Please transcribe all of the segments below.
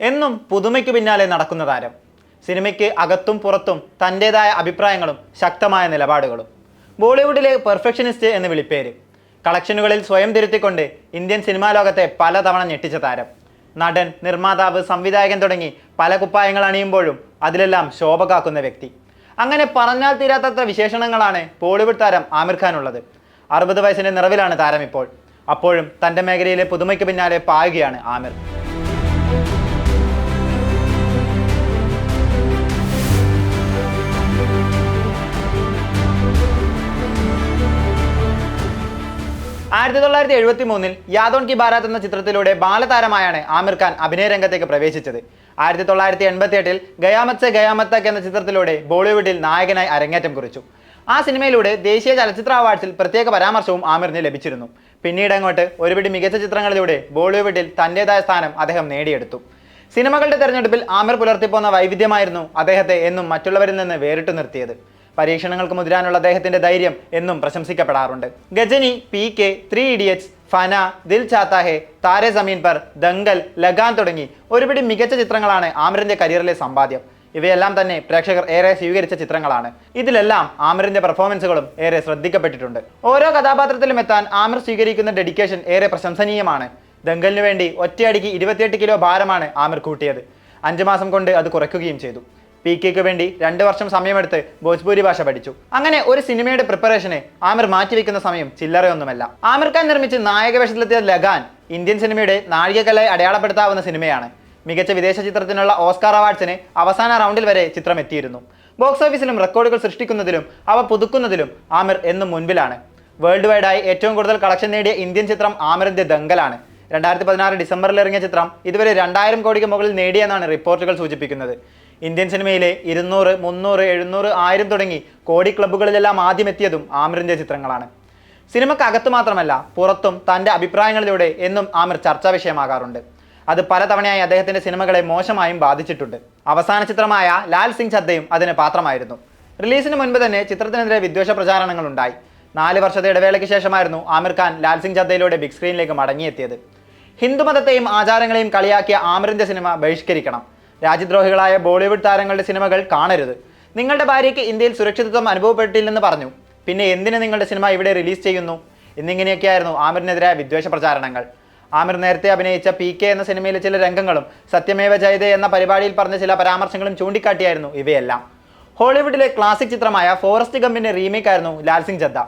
എന്നും പുതുമയ്ക്ക് പിന്നാലെ നടക്കുന്ന താരം. സിനിമയ്ക്ക് അകത്തും പുറത്തും തന്റെതായ അഭിപ്രായങ്ങളും ശക്തമായ നിലപാടുകളും. ബോളിവുഡിലെ പെർഫെക്ഷനിസ്റ്റ് എന്ന് വിളിപ്പേര്. കളക്ഷനുകളിൽ സ്വയം തിരുത്തിക്കൊണ്ട് ഇന്ത്യൻ സിനിമാ ലോകത്തെ പലതവണ ഞെട്ടിച്ച താരം. നടൻ നിർമ്മാതാവ് സംവിധായകൻ തുടങ്ങി പല കുപ്പായങ്ങൾ അണിയുമ്പോഴും അതിലെല്ലാം ശോഭ കാക്കുന്ന വ്യക്തി. അങ്ങനെ പറഞ്ഞാൽ തീരാത്തത്ര വിശേഷണങ്ങളാണ് ബോളിവുഡ് താരം ആമിർ ഖാൻ ഉള്ളത്. അറുപത് വയസ്സിന്റെ നിറവിലാണ് താരം ഇപ്പോൾ. അപ്പോഴും തന്റെ മേഖലയിലെ പുതുമയ്ക്ക് പിന്നാലെ പായുകയാണ് ആമിർ. ആയിരത്തി തൊള്ളായിരത്തി എഴുപത്തി മൂന്നിൽ യാദോൺ കി ബാരാത്ത് എന്ന ചിത്രത്തിലൂടെ ബാലതാരമായാണ് ആമിർ ഖാൻ അഭിനയ രംഗത്തേക്ക് പ്രവേശിച്ചത്. ആയിരത്തി തൊള്ളായിരത്തി എൺപത്തി എട്ടിൽ ഗയാമത്ത് സെ ഗയാമത്ത് തക് എന്ന ചിത്രത്തിലൂടെ ബോളിവുഡിൽ നായകനായി അരങ്ങേറ്റം കുറിച്ചു. ആ സിനിമയിലൂടെ ദേശീയ ചലച്ചിത്ര അവാർഡ്സിൽ പ്രത്യേക പരാമർശവും ആമിറിന് ലഭിച്ചിരുന്നു. പിന്നീട് അങ്ങോട്ട് ഒരുപിടി മികച്ച ചിത്രങ്ങളിലൂടെ ബോളിവുഡിൽ തന്റെതായ സ്ഥാനം അദ്ദേഹം നേടിയെടുത്തു. സിനിമകളുടെ തെരഞ്ഞെടുപ്പിൽ ആമിർ പുലർത്തിപ്പോന്ന വൈവിധ്യമായിരുന്നു അദ്ദേഹത്തെ എന്നും മറ്റുള്ളവരിൽ നിന്ന് വേറിട്ടു നിർത്തിയത്. പരീക്ഷണങ്ങൾക്ക് മുതിരാനുള്ള അദ്ദേഹത്തിന്റെ ധൈര്യം എന്നും പ്രശംസിക്കപ്പെടാറുണ്ട്. Ghajini P K three idiots Fanaa Dil Chahta Hai Taare Zameen Par Dangal Lagaan തുടങ്ങി ഒരുപിടി മികച്ച ചിത്രങ്ങളാണ് ആമിറിന്റെ കരിയറിലെ സമ്പാദ്യം. ഇവയെല്ലാം തന്നെ പ്രേക്ഷകർ ഏറെ സ്വീകരിച്ച ചിത്രങ്ങളാണ്. ഇതിലെല്ലാം ആമിറിന്റെ പെർഫോമൻസുകളും ഏറെ ശ്രദ്ധിക്കപ്പെട്ടിട്ടുണ്ട്. ഓരോ കഥാപാത്രത്തിലും എത്താൻ ആമിർ സ്വീകരിക്കുന്ന ഡെഡിക്കേഷൻ ഏറെ പ്രശംസനീയമാണ്. ദംഗലിനു വേണ്ടി ഒറ്റയടിക്ക് ഇരുപത്തിയെട്ട് കിലോ ഭാരമാണ് ആമിർ കൂട്ടിയത്. അഞ്ചു മാസം കൊണ്ട് അത് കുറയ്ക്കുകയും ചെയ്തു. പി കെക്ക് വേണ്ടി രണ്ട് വർഷം സമയമെടുത്ത് ഭോജ്പൂരി ഭാഷ പഠിച്ചു. അങ്ങനെ ഒരു സിനിമയുടെ പ്രിപ്പറേഷനെ ആമിർ മാറ്റിവെക്കുന്ന സമയം ചില്ലറയൊന്നുമല്ല. ആമിർ ഖാൻ നിർമ്മിച്ച് നായക വേഷത്തിലെത്തിയ ലഗാൻ ഇന്ത്യൻ സിനിമയുടെ നാഴികക്കല്ലായി അടയാളപ്പെടുത്താവുന്ന സിനിമയാണ്. മികച്ച വിദേശ ചിത്രത്തിനുള്ള ഓസ്കാർ അവാർഡ്സിന് അവസാന റൗണ്ടിൽ വരെ ചിത്രം എത്തിയിരുന്നു ബോക്സ് ഓഫീസിലും റെക്കോർഡുകൾ സൃഷ്ടിക്കുന്നതിലും അവ പുതുക്കുന്നതിലും ആമിർ എന്നും മുൻപിലാണ്. വേൾഡ് വൈഡായി ഏറ്റവും കൂടുതൽ കളക്ഷൻ നേടിയ ഇന്ത്യൻ ചിത്രം ആമിറിന്റെ ദങ്കലാണ് രണ്ടായിരത്തി പതിനാറ് ഡിസംബറിൽ ഇറങ്ങിയ ചിത്രം ഇതുവരെ രണ്ടായിരം കോടിക്ക് മുകളിൽ നേടിയെന്നാണ് റിപ്പോർട്ടുകൾ സൂചിപ്പിക്കുന്നത്. ഇന്ത്യൻ സിനിമയിലെ ഇരുന്നൂറ് മുന്നൂറ് എഴുന്നൂറ് ആയിരം തുടങ്ങി കോടി ക്ലബ്ബുകളിലെല്ലാം ആദ്യം എത്തിയതും ആമിറിന്റെ ചിത്രങ്ങളാണ്. സിനിമക്കകത്ത് മാത്രമല്ല പുറത്തും തന്റെ അഭിപ്രായങ്ങളിലൂടെ എന്നും ആമിർ ചർച്ചാ വിഷയമാകാറുണ്ട്. അത് പലതവണയായി അദ്ദേഹത്തിന്റെ സിനിമകളെ മോശമായും ബാധിച്ചിട്ടുണ്ട്. അവസാന ചിത്രമായ ലാൽ സിംഗ് ചദ്ദയും അതിന് പാത്രമായിരുന്നു. റിലീസിന് മുൻപ് തന്നെ ചിത്രത്തിനെതിരെ വിദ്വേഷ പ്രചാരണങ്ങൾ ഉണ്ടായി. നാല് വർഷത്തെ ഇടവേളയ്ക്ക് ശേഷമായിരുന്നു ആമിർ ഖാൻ ലാൽ സിംഗ് ചദ്ദയിലൂടെ ബിഗ് സ്ക്രീനിലേക്ക് മടങ്ങിയെത്തിയത്. ഹിന്ദുമതത്തെയും ആചാരങ്ങളെയും കളിയാക്കിയ ആമിറിന്റെ സിനിമ ബഹിഷ്കരിക്കണം. രാജ്യദ്രോഹികളായ ബോളിവുഡ് താരങ്ങളുടെ സിനിമകൾ കാണരുത്. നിങ്ങളുടെ ഭാര്യയ്ക്ക് ഇന്ത്യയിൽ സുരക്ഷിതത്വം അനുഭവപ്പെട്ടില്ലെന്ന് പറഞ്ഞു. പിന്നെ എന്തിന് നിങ്ങളുടെ സിനിമ ഇവിടെ റിലീസ് ചെയ്യുന്നു? എന്നിങ്ങനെയൊക്കെയായിരുന്നു ആമിറിനെതിരായ വിദ്വേഷ പ്രചാരണങ്ങൾ. ആമിർ നേരത്തെ അഭിനയിച്ച പി കെ എന്ന സിനിമയിലെ ചില രംഗങ്ങളും സത്യമേവ ജയതേ എന്ന പരിപാടിയിൽ പറഞ്ഞ ചില പരാമർശങ്ങളും ചൂണ്ടിക്കാട്ടിയായിരുന്നു ഇവയെല്ലാം. ഹോളിവുഡിലെ ക്ലാസിക് ചിത്രമായ ഫോറസ്റ്റ് ഗമ്പിന്റെ റീമേക്കായിരുന്നു ലാൽ സിംഗ് ജദ്ദ.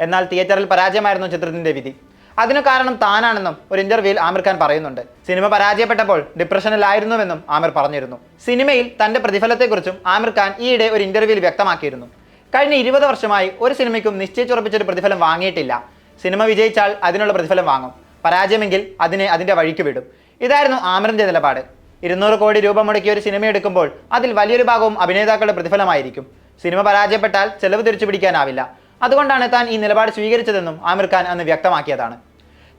എന്നാൽ തിയേറ്ററിൽ പരാജയമായിരുന്നു ചിത്രത്തിന്റെ വിധി. അതിനു കാരണം താനാണെന്നും ഒരു ഇന്റർവ്യൂവിൽ ആമിർ ഖാൻ പറയുന്നുണ്ട്. സിനിമ പരാജയപ്പെട്ടപ്പോൾ ഡിപ്രഷനിലായിരുന്നുവെന്നും ആമിർ പറഞ്ഞിരുന്നു. സിനിമയിൽ തന്റെ പ്രതിഫലത്തെക്കുറിച്ചും ആമിർ ഖാൻ ഈയിടെ ഒരു ഇന്റർവ്യൂവിൽ വ്യക്തമാക്കിയിരുന്നു. കഴിഞ്ഞ ഇരുപത് വർഷമായി ഒരു സിനിമയ്ക്കും നിശ്ചയിച്ചുറപ്പിച്ചൊരു പ്രതിഫലം വാങ്ങിയിട്ടില്ല. സിനിമ വിജയിച്ചാൽ അതിനുള്ള പ്രതിഫലം വാങ്ങും. പരാജയമെങ്കിൽ അതിനെ അതിന്റെ വഴിക്ക് വിടും. ഇതായിരുന്നു ആമിറിന്റെ നിലപാട്. ഇരുന്നൂറ് കോടി രൂപ മുടക്കി ഒരു സിനിമ എടുക്കുമ്പോൾ അതിൽ വലിയൊരു ഭാഗവും അഭിനേതാക്കളുടെ പ്രതിഫലമായിരിക്കും. സിനിമ പരാജയപ്പെട്ടാൽ ചെലവ് തിരിച്ചു പിടിക്കാനാവില്ല അതുകൊണ്ടാണ് താൻ ഈ നിലപാട് സ്വീകരിച്ചതെന്നും ആമിർ ഖാൻ അന്ന് വ്യക്തമാക്കിയതാണ്.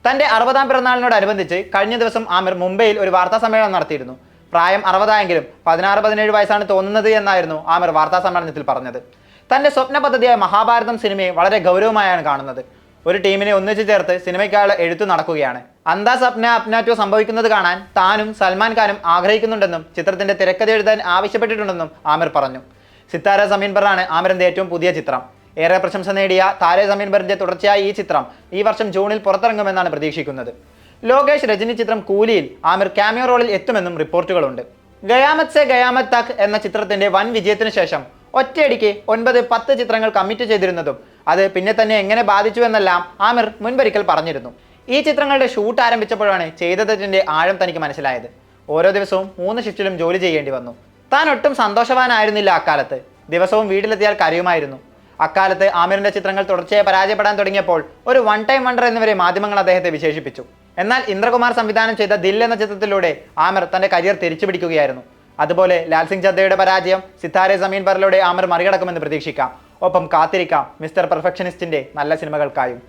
തന്റെ അറുപതാം പിറന്നാളിനോടനുബന്ധിച്ച് കഴിഞ്ഞ ദിവസം ആമിർ മുംബൈയിൽ ഒരു വാർത്താ സമ്മേളനം നടത്തിയിരുന്നു. പ്രായം അറുപതായെങ്കിലും പതിനാറ് പതിനേഴ് വയസ്സാണ് തോന്നുന്നത് എന്നായിരുന്നു ആമിർ വാർത്താ സമ്മേളനത്തിൽ പറഞ്ഞത്. തന്റെ സ്വപ്ന പദ്ധതിയായ മഹാഭാരതം സിനിമയെ വളരെ ഗൗരവമായാണ് കാണുന്നത്. ഒരു ടീമിനെ ഒന്നിച്ചു ചേർത്ത് സിനിമയ്ക്കായുള്ള എഴുത്തു നടക്കുകയാണ്. അന്താ സപ്ന അപ്നാറ്റോ സംഭവിക്കുന്നത് കാണാൻ താനും സൽമാൻ ഖാനും ആഗ്രഹിക്കുന്നുണ്ടെന്നും ചിത്രത്തിന്റെ തിരക്കഥ എഴുതാൻ ആവശ്യപ്പെട്ടിട്ടുണ്ടെന്നും ആമിർ പറഞ്ഞു. സിത്താര സമീൻ ബറാണ് ആമിറിന്റെ ഏറ്റവും പുതിയ ചിത്രം. ഏറെ പ്രശംസ നേടിയ താരെ സമീൻ ബർജെ തുടർച്ചയായി ഈ ചിത്രം ഈ വർഷം ജൂണിൽ പുറത്തിറങ്ങുമെന്നാണ് പ്രതീക്ഷിക്കുന്നത്. ലോകേഷ് രജനി ചിത്രം കൂലിയിൽ ആമിർ ക്യാമിയോ റോളിൽ എത്തുമെന്നും റിപ്പോർട്ടുകളുണ്ട്. ഗയാമത് സെ ഗയാമത് തക് എന്ന ചിത്രത്തിന്റെ വൻ വിജയത്തിന് ശേഷം ഒറ്റയടിക്ക് ഒൻപത് പത്ത് ചിത്രങ്ങൾ കമ്മിറ്റ് ചെയ്തിരുന്നതും അത് പിന്നെ തന്നെ എങ്ങനെ ബാധിച്ചു എന്നെല്ലാം ആമിർ മുൻപൊരിക്കൽ പറഞ്ഞിരുന്നു. ഈ ചിത്രങ്ങളുടെ ഷൂട്ട് ആരംഭിച്ചപ്പോഴാണ് ചെയ്ത തെറ്റിന്റെ ആഴം തനിക്ക് മനസ്സിലായത്. ഓരോ ദിവസവും മൂന്ന് ഷിഫ്റ്റിലും ജോലി ചെയ്യേണ്ടി വന്നു. താൻ ഒട്ടും സന്തോഷവാനായിരുന്നില്ല അക്കാലത്ത്. ദിവസവും വീട്ടിലെത്തിയാൽ കരയുമായിരുന്നു. അക്കാലത്ത് ആമിറിന്റെ ചിത്രങ്ങൾ തുടർച്ചയായി പരാജയപ്പെടാൻ തുടങ്ങിയപ്പോൾ ഒരു വൺ ടൈം വണ്ടർ എന്നിവരെ മാധ്യമങ്ങൾ അദ്ദേഹത്തെ വിശേഷിപ്പിച്ചു. എന്നാൽ ഇന്ദ്രകുമാർ സംവിധാനം ചെയ്ത ദിൽ എന്ന ചിത്രത്തിലൂടെ ആമിർ തന്റെ കരിയർ തിരിച്ചു പിടിക്കുകയായിരുന്നു അതുപോലെ ലാൽ സിംഗ് ചദ്ദയുടെ പരാജയം സിത്താരെ സമീൻ പറിലൂടെ ആമിർ മറികടക്കുമെന്ന് പ്രതീക്ഷിക്കാം. ഒപ്പം കാത്തിരിക്കാം മിസ്റ്റർ പെർഫെക്ഷനിസ്റ്റിന്റെ നല്ല സിനിമകൾക്കായും.